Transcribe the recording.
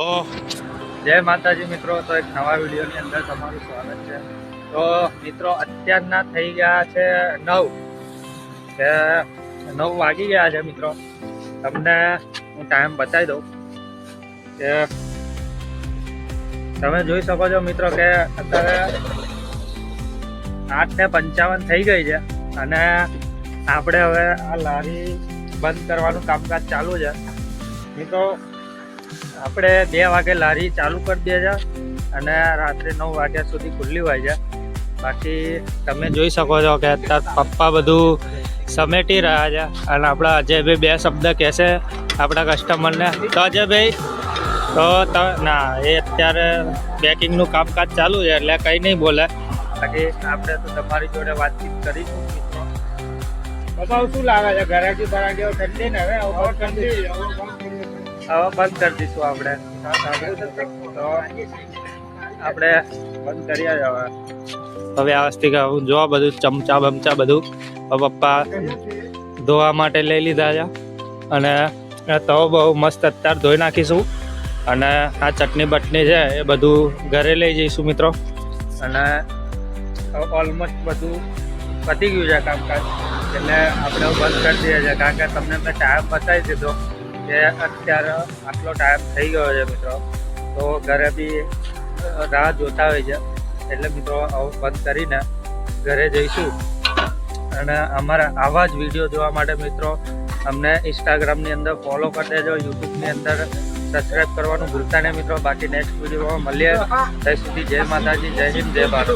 જય માતાજી મિત્રો, તો એક નવા વિડીયોની અંદર તમારું સ્વાગત છે. તો મિત્રો, અત્યારના થઈ ગયા છે નવ. કે નવ વાગી ગયા છે મિત્રો. તમને હું ટાઈમ બતાવી દઉં કે તમે જોઈ શકો છો મિત્રો કે અત્યારે આઠ ને પંચાવન થઈ ગઈ છે અને આપણે હવે આ લારી બંધ કરવાનું કામકાજ ચાલુ છે. મિત્રો આપણે બે વાગે લારી ચાલુ કરી દે છે અને રાત્રે નવ વાગ્યા સુધી ખુલ્લી હોય છે. બાકી તમે જોઈ શકો છો કે અત્યારે પપ્પા બધું સમેટી રહ્યા છે અને આપણા અજયભાઈ બે શબ્દ કહેશે આપણા કસ્ટમરને તો અજયભાઈ તો ના એ અત્યારે બેકિંગનું કામકાજ ચાલુ છે એટલે કંઈ નહીં બોલે. બાકી આપણે તો તમારી જોડે વાતચીત કરીશું મિત્રો શું લાગે છે? ઘરાકી ઠંડી ને હવે? હવે ઠંડી. હવે બંધ કરી દઈશું આપણે. તો આપણે બંધ કરીએ હવે. હવે આ વસ્તી હું જોવા બધું ચમચા બમચા બધું પપ્પા ધોવા માટે લઈ લીધા છે. અને તવો બહુ મસ્ત અત્યારે ધોઈ નાખીશું. અને આ ચટણી બટણી છે એ બધું ઘરે લઈ જઈશું મિત્રો. અને ઓલમોસ્ટ બધું પતી ગયું છે કામકાજ. એટલે આપણે બંધ કરી દઈએ છીએ. કારણ કે તમને મેં ટાઈમ બતાવી દીધો. કે અત્યારે આટલો ટાઈમ થઈ ગયો છે મિત્રો તો ઘરે બી રાહ જોતા હોય છે. એટલે મિત્રો આવું બંધ કરીને ઘરે જઈશું. અને અમારા આવા જ વીડિયો જોવા માટે મિત્રો અમને ઇન્સ્ટાગ્રામની અંદર ફોલો કરી દેજો યુટ્યુબની અંદર સબસ્ક્રાઈબ કરવાનું ભૂલતા નહીં મિત્રો. બાકી નેક્સ્ટ વિડીયોમાં મળીએ. ત્યાં સુધી જય માતાજી જય હિન્દ જય ભારત.